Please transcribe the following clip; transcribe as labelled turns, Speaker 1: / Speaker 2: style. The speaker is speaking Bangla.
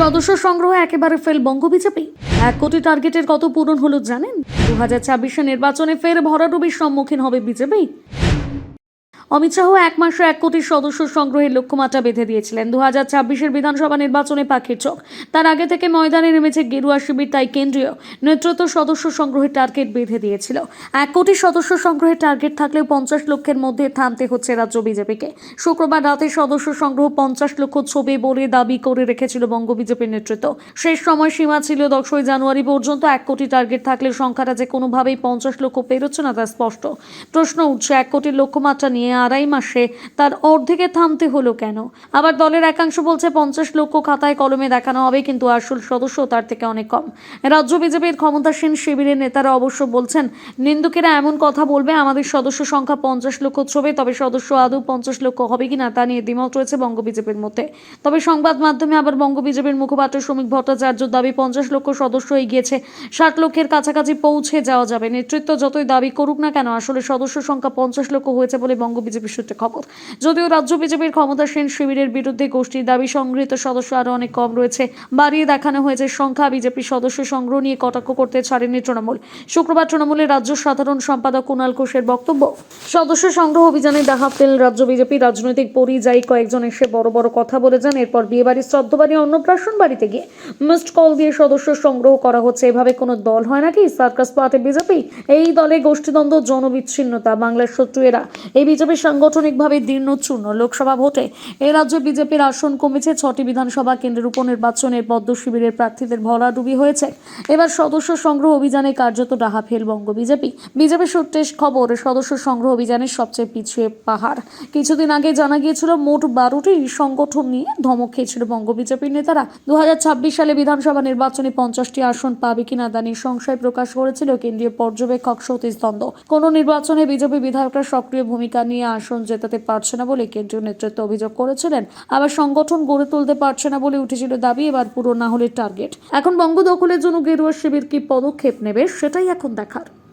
Speaker 1: সদস্য সংগ্রহ একেবারে ফেল বঙ্গ বিজেপি এক কোটি টার্গেটের কত পূরণ হলো জানেন? দু হাজার নির্বাচনে ফের ভরাডুবির সম্মুখীন হবে বিজেপি। অমিত শাহ এক মাসে এক কোটি সদস্য সংগ্রহের লক্ষ্যমাত্রা বেঁধে দিয়েছিলেন। দু হাজার ছাব্বিশের বিধানসভা নির্বাচনে পাখির চোখ। তার আগে থেকে ময়দানে নেমেছে গেরুয়া শিবির, তাই কেন্দ্রীয় নেতৃত্ব সদস্য সংগ্রহের টার্গেট বেঁধে দিয়েছিল। এক কোটি সদস্য সংগ্রহের টার্গেট থাকলেও পঞ্চাশ লক্ষের মধ্যে থামতে হচ্ছে রাজ্য বিজেপিকে। শুক্রবার রাতে সদস্য সংগ্রহ পঞ্চাশ লক্ষ ছবি বলে দাবি করে রেখেছিল বঙ্গ বিজেপির নেতৃত্ব। শেষ সময় সীমা ছিল দশই জানুয়ারি পর্যন্ত। এক কোটি টার্গেট থাকলে সংখ্যাটা যে কোনোভাবেই পঞ্চাশ লক্ষ পেরোচ্ছে না তা স্পষ্ট। প্রশ্ন উঠছে, এক কোটির লক্ষ্যমাত্রা নিয়ে আড়াই মাসে, তার অর্ধেকে থামতে হলো কেন? আবার দলের একাংশ বলছে, পঞ্চাশ লক্ষ খাতায় কলমে দেখানো হবে, কিন্তু আসল সদস্য তার থেকে অনেক কম। রাজ্য বিজেপির ক্ষমতাসীন শিবিরের নেতারা অবশ্য বলছেন, নিন্দুকেরা এমন কথা বলবে, আমাদের সদস্য সংখ্যা পঞ্চাশ লক্ষ ছবে, তবে সদস্য আদৌ পঞ্চাশ লক্ষ হবে কিনা তা নিয়ে দ্বিমত রয়েছে বঙ্গ বিজেপির মধ্যে। তবে সংবাদ মাধ্যমে আবার বঙ্গ বিজেপির মুখপাত্র শ্রমিক ভট্টাচার্য দাবি, পঞ্চাশ লক্ষ সদস্য এগিয়েছে, ষাট লক্ষের কাছাকাছি পৌঁছে যাওয়া যাবে। নেতৃত্ব যতই দাবি করুক না কেন, আসলে সদস্য সংখ্যা পঞ্চাশ লক্ষ হয়েছে বলে বঙ্গ বিজেপির সূত্রে খবর। যদিও রাজ্য বিজেপির ক্ষমতাসীন শিবিরের বিরুদ্ধে গোষ্ঠীর দাবি, সংগৃহীত সদস্য আরও অনেক কম রয়েছে। বাড়িয়ে দেখানো হয়েছে সংখ্যা, বিজেপি সদস্য সংগ্রহ নিয়ে কটাক্ষ করতে ছাড়েনি তৃণমূল। শুক্রবার তৃণমূলের রাজ্য সাধারণ সম্পাদক কুণাল ঘোষের বক্তব্য। সদস্য সংগ্রহ অভিযানে দেখা পেল রাজ্য বিজেপি রাজনৈতিক পরিযায়ী কয়েকজন এসে বড় বড় কথা বলে যান এরপর বিয়েবাড়ির শ্রদ্ধবাড়ি অন্নপ্রাশন বাড়িতে গিয়ে মিসড কল দিয়ে সদস্য সংগ্রহ করা হচ্ছে। এভাবে কোনো দল হয় নাকি? Circus party BJP? এই দলে গোষ্ঠীদ্বন্দ্ব, জনবিচ্ছিন্নতা, বাংলার শত্রু এরা এই বিজেপি সাংগঠনিকভাবে দীর্ণচূর্ণ লোকসভা ভোটে এ রাজ্যে বিজেপির আসন কমেছে ছটি বিধানসভা কেন্দ্রের উপনির্বাচনের পদ্ম শিবিরের প্রার্থীদের ভরাডুবি হয়েছে। এবার সদস্য সংগ্রহ অভিযানে কার্যত ডাহা ফেল বঙ্গ বিজেপি। বিজেপি সূত্রে খবর, সদস্য সংগ্রহ অভিযানের সবচেয়ে পিছিয়ে পাহাড়। কিছুদিন আগে জানা গিয়েছিল, মোট বারোটি সংগঠন নিয়ে ধমক খেয়েছিল বঙ্গ বিজেপির নেতারা। দু হাজার ছাব্বিশ সালে বিধানসভা নির্বাচনে পঞ্চাশটি আসন পাবে কিনা নিয়ে সংশয় প্রকাশ করেছিল কেন্দ্রীয় পর্যবেক্ষক সতীশ দ্বন্দ্ব কোন নির্বাচনে বিজেপি বিধায়করা সক্রিয় ভূমিকা নিয়ে আসন জেতাতে পারছে না বলে কেন্দ্রীয় নেতৃত্ব অভিযোগ করেছিলেন। আবার সংগঠন গড়ে তুলতে পারছে না বলে উঠেছিল দাবি, এবার পুরো না হলে টার্গেট। এখন বঙ্গ দখলের জন্য গেরুয়া শিবির কি পদক্ষেপ নেবে, সেটাই এখন দেখার।